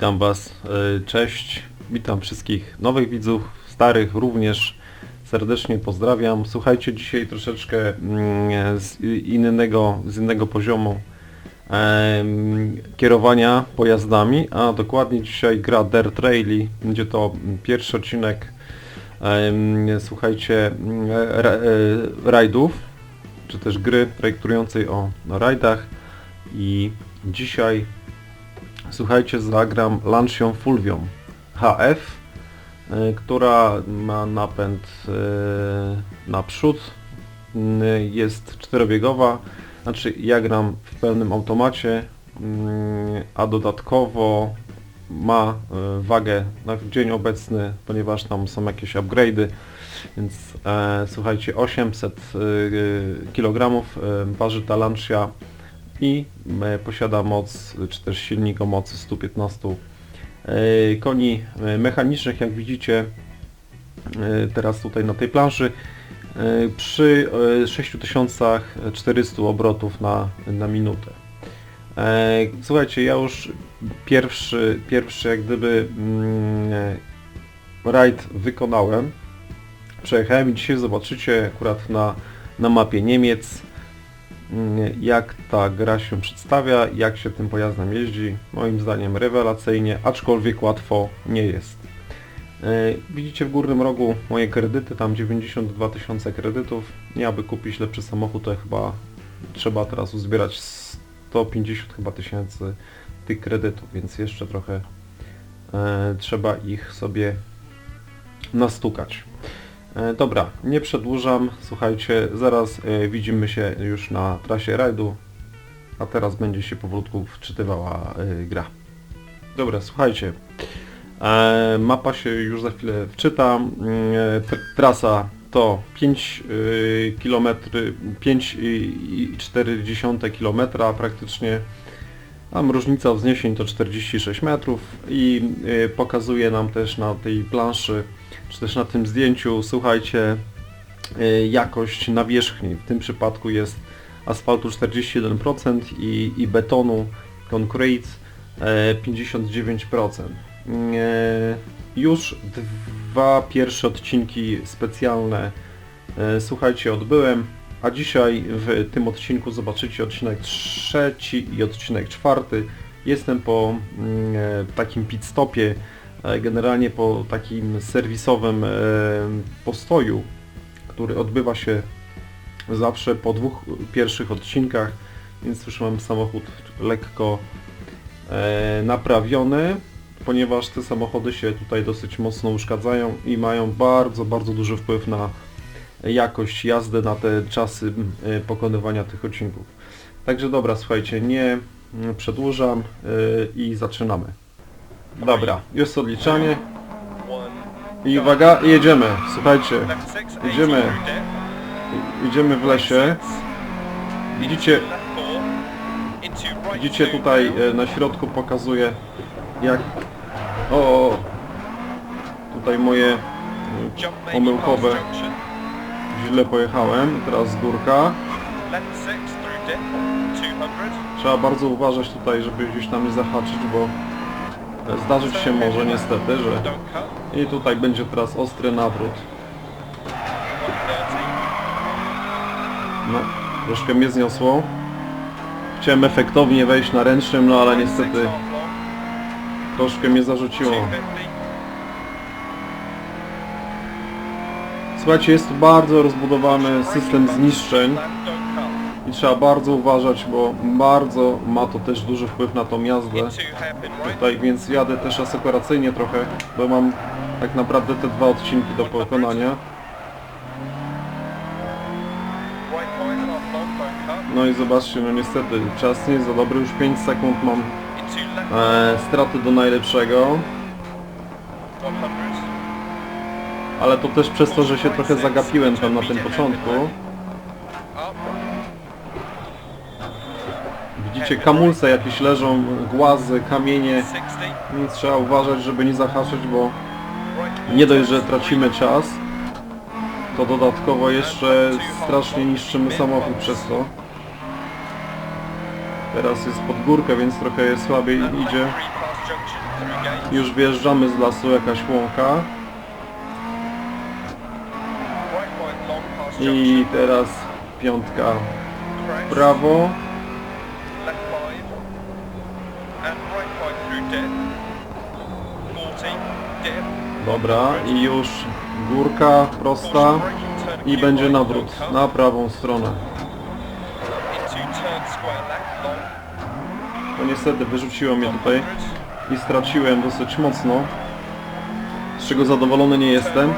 Witam Was, e, cześć, witam wszystkich nowych widzów, starych również. Serdecznie pozdrawiam. Słuchajcie, dzisiaj troszeczkę mm, z innego, z innego poziomu kierowania pojazdami, a dokładnie dzisiaj gra Dirt Rally, będzie to pierwszy odcinek, słuchajcie, e, rajdów, czy też gry projektującej o rajdach. I dzisiaj Słuchajcie, zagram Lancią Fulvią. HF, y, która ma napęd y, naprzód, y, jest czterobiegowa, znaczy ja gram w pełnym automacie, a dodatkowo ma wagę na dzień obecny, ponieważ tam są jakieś upgrade'y, więc e, słuchajcie, 800 kg waży ta Lancia i e, posiada moc, czy też silnik o mocy 115 e, koni e, mechanicznych, jak widzicie teraz tutaj na tej planszy przy e, 6400 obrotów na, na minutę. Słuchajcie, ja już pierwszy, pierwszy jak gdyby mm, rajd wykonałem. Przejechałem i dzisiaj zobaczycie akurat na, na mapie Niemiec jak ta gra się przedstawia, jak się tym pojazdem jeździ. Moim zdaniem rewelacyjnie, aczkolwiek łatwo nie jest. E, Widzicie w górnym rogu moje kredyty, tam 92 tysiące kredytów. Nie aby kupić lepszy samochód, to chyba trzeba teraz uzbierać 150 chyba tysięcy tych kredytów, więc jeszcze trochę e, trzeba ich sobie nastukać. E, Dobra, nie przedłużam, słuchajcie, zaraz e, widzimy się już na trasie rajdu, a teraz będzie się powolutku wczytywała e, gra. Dobra, słuchajcie, mapa się już za chwilę wczyta, Mm, tr- trasa to 5 km, 5,4 km praktycznie, tam różnica wzniesień to 46 metrów i pokazuje nam też na tej planszy, czy też na tym zdjęciu, słuchajcie, y, jakość nawierzchni. W tym przypadku jest asfaltu 41% i, i betonu concrete e, 59%. E, Już dwa pierwsze odcinki specjalne, e, słuchajcie, odbyłem. A dzisiaj w tym odcinku zobaczycie odcinek trzeci i odcinek czwarty. Jestem po mm, e, takim pit stopie, e, generalnie po takim serwisowym e, postoju, który odbywa się zawsze po dwóch pierwszych odcinkach, więc już mam samochód lekko e, naprawiony, ponieważ te samochody się tutaj dosyć mocno uszkadzają i mają bardzo, bardzo duży wpływ na jakość jazdy, na te czasy e, pokonywania tych odcinków. Także dobra, słuchajcie, nie przedłużam i zaczynamy. Dobra, jest odliczanie i uwaga, jedziemy, słuchajcie, Idziemy. idziemy w lesie. Widzicie, widzicie tutaj e, na środku pokazuje jak... O, o, o. tutaj moje e, pomyłkowe źle pojechałem, teraz górka. Trzeba bardzo uważać tutaj, żeby gdzieś tam nie zahaczyć, bo zdarzyć się może niestety, że i tutaj będzie teraz ostry nawrót. No, troszkę mnie zniosło. Chciałem efektownie wejść na ręcznym, no ale niestety troszkę mnie zarzuciło. Słuchajcie, jest tu bardzo rozbudowany system zniszczeń i trzeba bardzo uważać, bo bardzo ma to też duży wpływ na tą jazdę. Tutaj więc jadę też asekuracyjnie trochę, bo mam tak naprawdę te dwa odcinki do pokonania. No i zobaczcie, no niestety czas nie jest za dobry, już 5 sekund mam e, straty do najlepszego. Ale to też przez to, że się trochę zagapiłem tam na tym początku. Widzicie, kamulce jakieś leżą, głazy, kamienie, więc trzeba uważać, żeby nie zahaczyć, bo nie dość, że tracimy czas, to dodatkowo jeszcze strasznie niszczymy samochód przez to. Teraz jest pod górkę, więc trochę słabiej idzie. Już wjeżdżamy z lasu, jakaś łąka. I teraz piątka w prawo. Dobra, i już górka prosta i będzie nawrót na prawą stronę. To niestety wyrzuciło mnie tutaj 100. i straciłem dosyć mocno, z czego zadowolony nie jestem.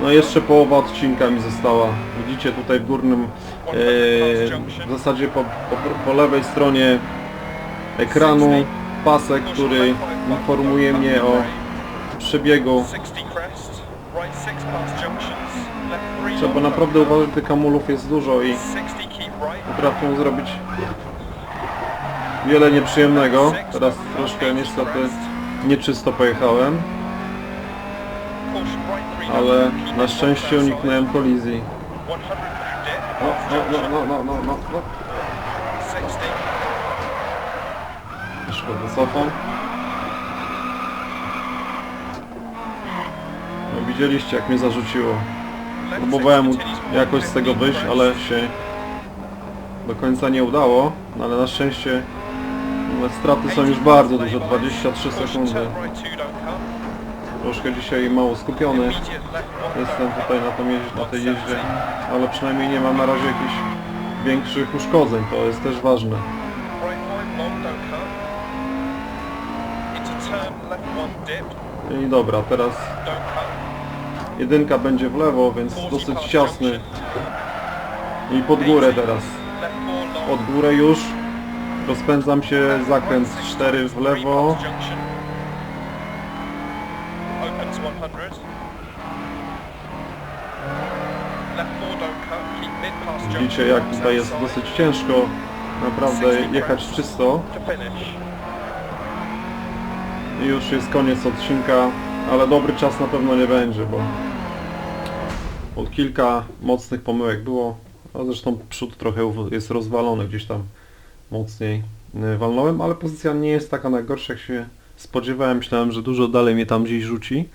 No jeszcze połowa odcinka mi została. Widzicie tutaj w górnym, e, w zasadzie po, po, po lewej stronie ekranu pasek, który informuje mnie o przebiegu. 60 crest. Right 6 past junctions. Left 3 Trzeba naprawdę uważać, tych kamulów jest dużo i 60 keep right. potrafią zrobić wiele nieprzyjemnego. Teraz troszkę niestety nieczysto pojechałem, Caution right 3 ale na szczęście uniknąłem kolizji. 100 through dip. No, no, no, no, no, no, no. 60. Jeszcze wycofam. Widzieliście jak mnie zarzuciło. Próbowałem jakoś z tego 50 wyjść, ale się do końca nie udało. No ale na szczęście no, straty są już bardzo duże, 23 Caution, sekundy. turn right 2 don't cut. Troszkę dzisiaj mało skupiony jestem tutaj na, na tej jeździe, ale przynajmniej nie mam na razie jakichś większych uszkodzeń, to jest też ważne. I dobra, teraz. Jedynka będzie w lewo, więc 40 dosyć ciasny. I pod górę teraz. Pod górę już. Rozpędzam się, zakręt right six 4 w lewo. past junction. Opens 100. Left four don't cut. Keep mid past junction. Widzicie jak tutaj jest dosyć ciężko naprawdę jechać czysto. I już jest koniec odcinka, ale dobry czas na pewno nie będzie, bo od kilka mocnych pomyłek było, a zresztą przód trochę jest rozwalony gdzieś tam mocniej y, walnąłem, ale pozycja nie jest taka najgorsza jak się spodziewałem, myślałem, że dużo dalej mnie tam gdzieś rzuci.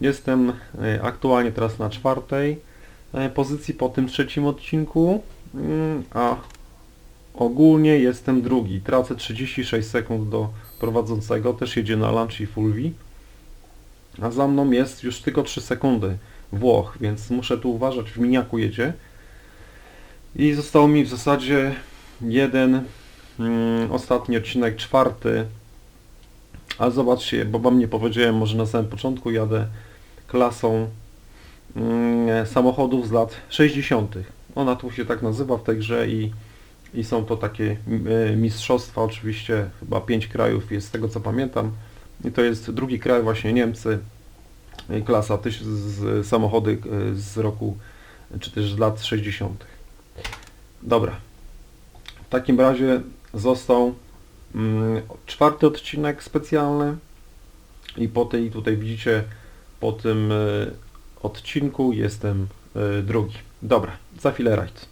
Jestem y, aktualnie teraz na czwartej y, pozycji po tym trzecim odcinku, mm, a ogólnie jestem drugi. Tracę 36 sekund do prowadzącego, też jedzie na lunch i full V. A za mną jest już tylko 3 sekundy Włoch, więc muszę tu uważać, w miniaku jedzie. I został mi w zasadzie jeden mm, ostatni odcinek, czwarty. A zobaczcie, bo wam nie powiedziałem może na samym początku, jadę klasą mm, samochodów z lat 60. Ona tu się tak nazywa w tej grze i i są to takie e, mistrzostwa, oczywiście chyba pięć krajów jest z tego co pamiętam. I to jest drugi kraj, właśnie Niemcy, klasa tyś, z samochody e, z roku, czy też z lat 60. Dobra. W takim razie został mm, czwarty odcinek specjalny i po tej, tutaj widzicie, po tym e, odcinku jestem e, drugi. Dobra, za chwilę rajd.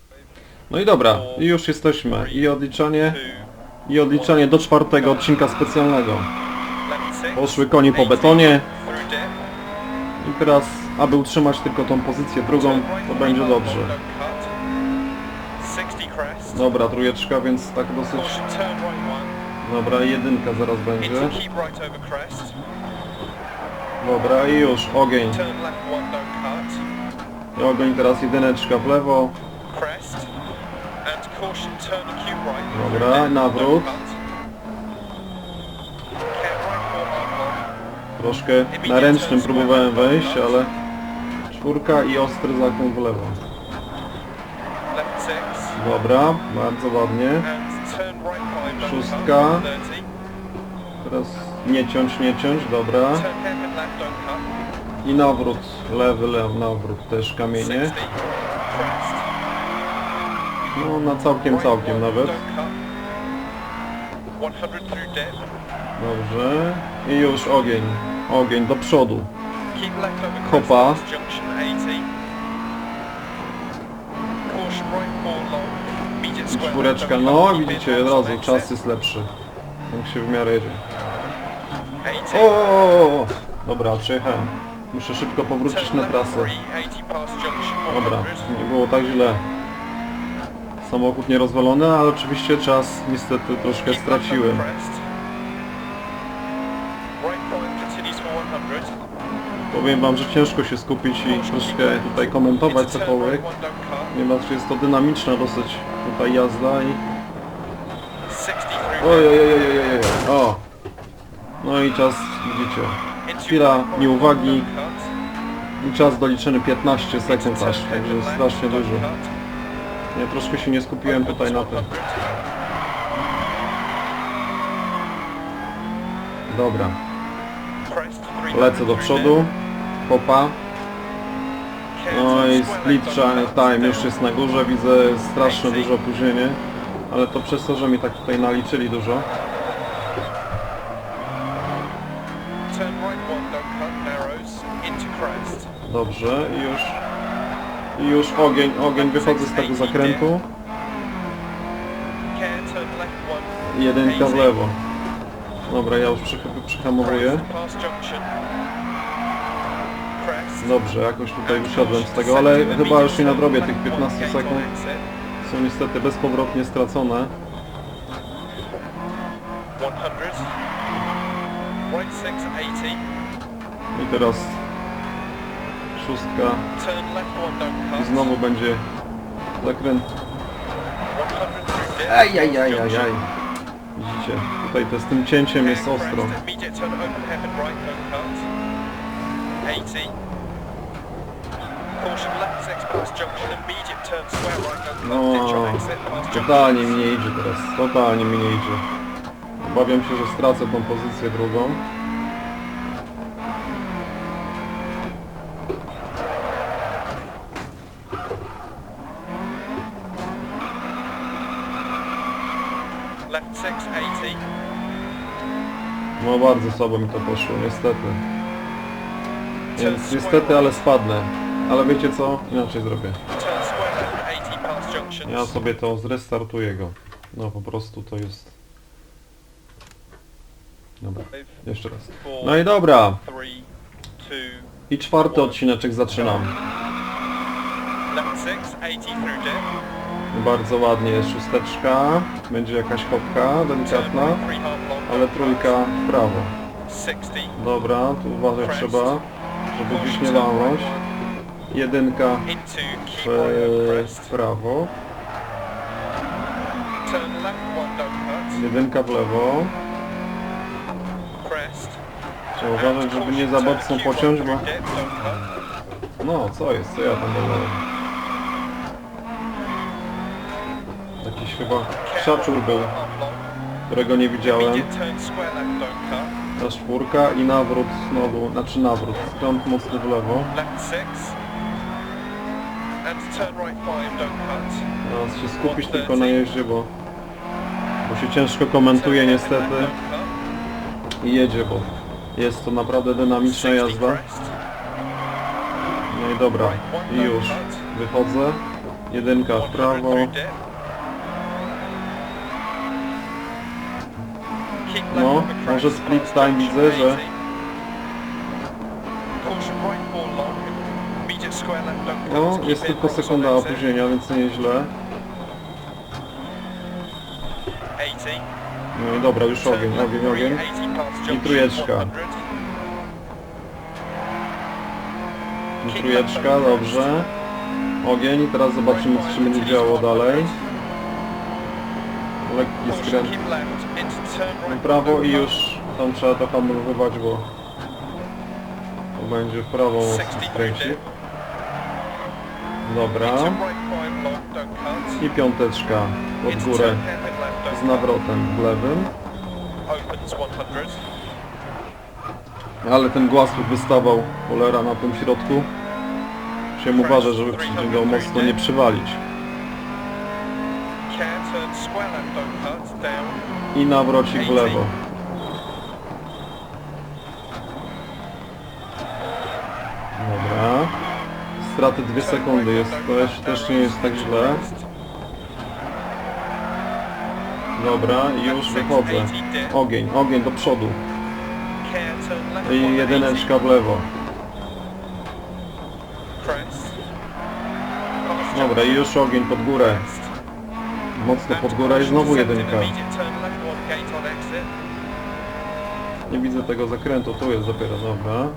No i dobra, już jesteśmy. I odliczanie, i odliczanie do czwartego odcinka specjalnego. Poszły konie po 80 betonie teraz, aby utrzymać tylko tą pozycję drugą, to będzie dobrze. long don't cut. 60 crest. Dobra, trójeczka, więc tak dosyć... Dobra, jedynka zaraz będzie. Dobra, i już, ogień. I ogień teraz jedyneczka w lewo. Dobra, nawrót. Troszkę na ręcznym próbowałem wejść, ale... Czwórka i ostry zakręt w lewo. Dobra, bardzo ładnie. Szóstka. cut. 30. Teraz nie ciąć, nie ciąć, dobra. I nawrót, lewy, lewy, nawrót też kamienie. 60. Crest. No na całkiem, całkiem nawet. don't cut. 100 through dip. Dobrze. I już ogień. Ogień do przodu. Hopa. past junction 80. Caution right four long. Immediate I square czwóreczka. No widzicie, od razu czas jest lepszy. Jak się w miarę jedzie. 80. O, o. Dobra, przejechałem. Muszę szybko powrócić na trasę. 3, 80 past junction Dobra, 100. nie było tak źle. Samochód nie rozwalony, ale oczywiście czas niestety troszkę straciłem. Powiem wam, że ciężko się skupić i troszkę tutaj komentować cokolwiek, ponieważ jest to dynamiczna dosyć tutaj jazda i... 60 through Oj, oj, oj, oj, oj, oj, o! No i czas, widzicie, chwila nieuwagi. i czas doliczony 15 Into sekund aż, także left, strasznie dużo. Ja troszkę się nie skupiłem tutaj na tym. Dobra, Crest, 300 lecę do przodu, popa, there. no i split time już jest na górze, widzę strasznie duże opóźnienie, ale to przez to, że mi tak tutaj naliczyli dużo. Dobrze, i już, i już ogień, ogień, wychodzę z tego zakrętu, jedynka w lewo. Dobra, ja już przy, przyhamowuję. Dobrze, jakoś tutaj wyszedłem z tego, ale chyba już nie nadrobię tych 15 sekund. Są niestety bezpowrotnie stracone. 100. Right 6, 80. I teraz szóstka i znowu będzie zakręt. 100 through dip. Ajajajajaj. Widzicie, tutaj to z tym cięciem jest ostro. No, totalnie mi nie idzie teraz, totalnie mi nie idzie. Obawiam się, że stracę tą pozycję drugą. Left 6, 80. No bardzo słabo mi to poszło, niestety. Więc niestety, ale spadnę. Ale wiecie co? Inaczej zrobię. Turn square left 80 past junction. Ja sobie to zrestartuję go. No po prostu to jest... Dobra, jeszcze raz. No i dobra. I czwarty odcineczek zaczynam. left 6, 80 through dip. Bardzo ładnie jest szósteczka. Będzie jakaś kopka delikatna. Ale trójka w prawo. 60. Dobra, tu uważać trzeba, żeby gdzieś nie walnąć. Jedynka w, prawo. Jedynka w lewo. Trzeba uważać, żeby nie za mocno pociąć, bo... No, co jest? Co ja tam dodałem? Jakiś chyba krzaczur był, którego nie widziałem. Ta czwórka i nawrót znowu, znaczy nawrót, skręt mocny w lewo. Left 6. And turn right 5, don't cut. Teraz się skupić tylko na jeździe, bo, bo się ciężko komentuje niestety i jedzie, bo jest to naprawdę dynamiczna 60 jazda. No i dobra, i już wychodzę. Jedynka w 100 prawo, No, może split time widzę, że- no jest tylko sekunda opóźnienia, więc nieźle. 80. No i dobra, już ogień, ogień, ogień. 80 past I trójeczka. 100. I dobrze. Ogień, teraz zobaczymy co się będzie działo dalej. Lekki skręt w prawo i już tam trzeba to hamowywać, bo to będzie w prawo mocno 60 through skręci. Dobra. I piąteczka Into górę z nawrotem w lewym. Opens 100. Ale ten głasów wystawał cholera na tym środku. Się uważa, żeby niego mocno nie przywalić. I nawrocik w lewo. Straty 2 sekundy jest, to też nie jest tak źle. Dobra, już wychodzę. Ogień, ogień do przodu. I 180. jedyneczka w lewo. Dobra, i już ogień pod górę. Mocno pod górę i znowu jedynka. Nie widzę tego zakrętu, tu jest dopiero, dobra.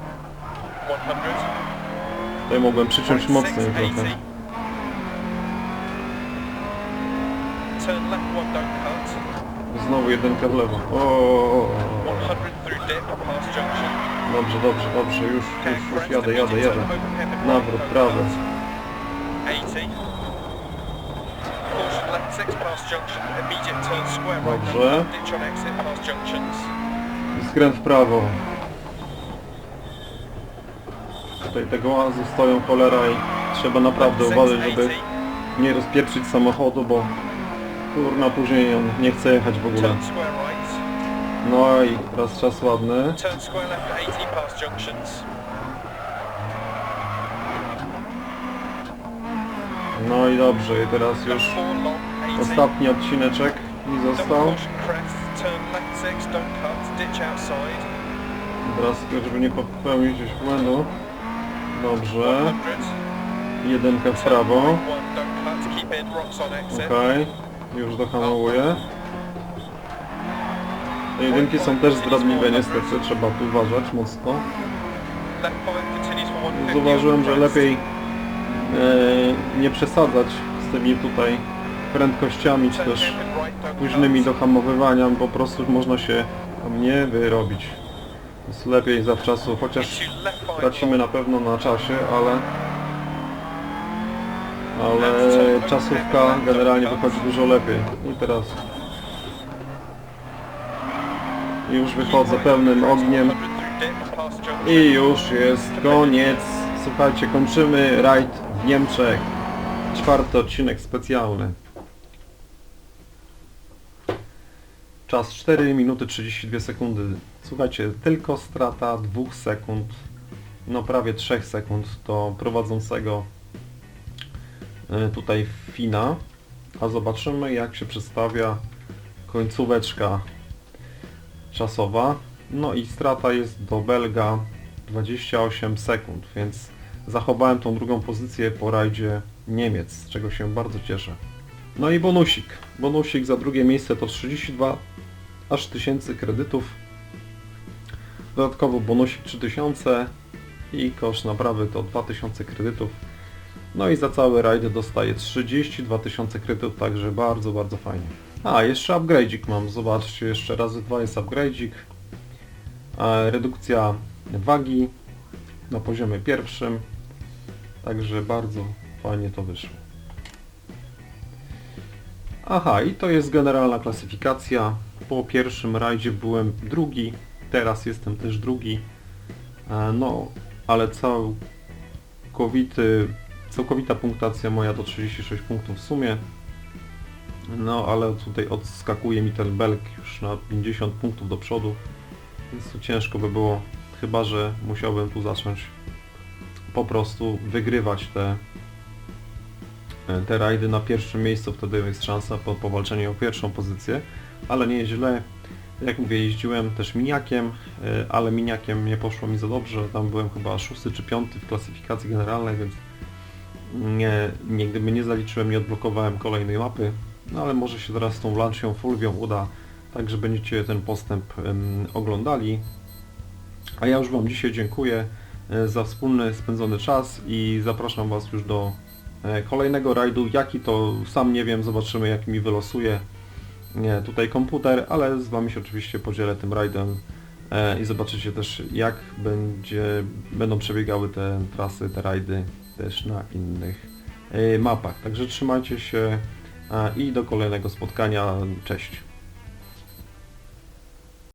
100. Tutaj mogłem przyciąć mocniej 680. trochę. Znowu jedynka w lewo. O, o, o, 100 o. through dip past junction. Dobrze, dobrze, dobrze, już, już, już jadę, jadę, jadę. Nawrót, right, don't prawy. cut. 80. Caution left 6 past junction. Immediate turn square right. Dobrze. don't cut. Ditch on exit past junctions. I skręt w prawo. Tutaj te głazy stoją cholera i trzeba naprawdę uważać, żeby 680. nie rozpieprzyć samochodu, bo kurna później on nie chce jechać w ogóle. No i teraz czas ładny. Turn square left 80 past junctions. No i dobrze, i teraz już 4 long 80. ostatni odcineczek mi został. caution crest. Turn left 6 don't cut. Ditch outside. Teraz tylko, żeby nie popełnić gdzieś błędu. Dobrze. 100. Jedynkę w prawo. Okej. Już dohamowuję. Te jedynki są też zdradliwe niestety, trzeba tu uważać mocno. Left 5 continues for 150 Zauważyłem, że lepiej e, nie przesadzać z tymi tutaj prędkościami, czy też późnymi cut. dohamowywaniem, po prostu można się tam nie wyrobić. Jest lepiej zawczasu, chociaż tracimy na pewno na czasie, ale ale czasówka generalnie wychodzi dużo lepiej. I teraz już wychodzę pełnym ogniem 100 through dip past junction. i już jest koniec. Słuchajcie, kończymy rajd w Niemczech. Czwarty odcinek specjalny. Czas 4 minuty 32 sekundy. Słuchajcie, tylko strata 2 sekund, no prawie 3 sekund do prowadzącego e, tutaj Fina. A zobaczymy jak się przedstawia końcóweczka czasowa. No i strata jest do Belga 28 sekund, więc zachowałem tą drugą pozycję po rajdzie Niemiec, z czego się bardzo cieszę. No i bonusik. Bonusik za drugie miejsce to 32 aż tysięcy kredytów. Dodatkowo bonusik 3000 i koszt naprawy to 2000 kredytów. No i za cały rajd dostaję 32 tysiące kredytów, także bardzo, bardzo fajnie. A, jeszcze upgrade'ik mam, zobaczcie, jeszcze razy dwa jest upgrade'ik. Redukcja wagi na poziomie pierwszym, także bardzo fajnie to wyszło. Aha, i to jest generalna klasyfikacja. Po pierwszym rajdzie byłem drugi, teraz jestem też drugi. E, No, ale całkowity, całkowita punktacja moja to 36 punktów w sumie. No, ale tutaj odskakuje mi ten belk już na 50 punktów do przodu, więc tu ciężko by było, chyba że musiałbym tu zacząć po prostu wygrywać te, te rajdy na pierwszym miejscu, wtedy jest szansa po powalczeniu o pierwszą pozycję, ale nie źle. Jak mówię, jeździłem też miniakiem, y, ale miniakiem nie poszło mi za dobrze, tam byłem chyba szósty czy piąty w klasyfikacji generalnej, więc nie, nie, gdyby nie zaliczyłem, nie odblokowałem kolejnej mapy, no ale może się teraz z tą Lancią Fulvią uda, tak że będziecie ten postęp oglądali. A ja już Wam dzisiaj dziękuję e, za wspólny spędzony czas i zapraszam Was już do e, kolejnego rajdu. Jaki to sam nie wiem, zobaczymy jak mi wylosuje nie, tutaj komputer, ale z Wami się oczywiście podzielę tym rajdem e, i zobaczycie też jak będzie, będą przebiegały te trasy, te rajdy też na innych e, mapach. Także trzymajcie się e, i do kolejnego spotkania. Cześć.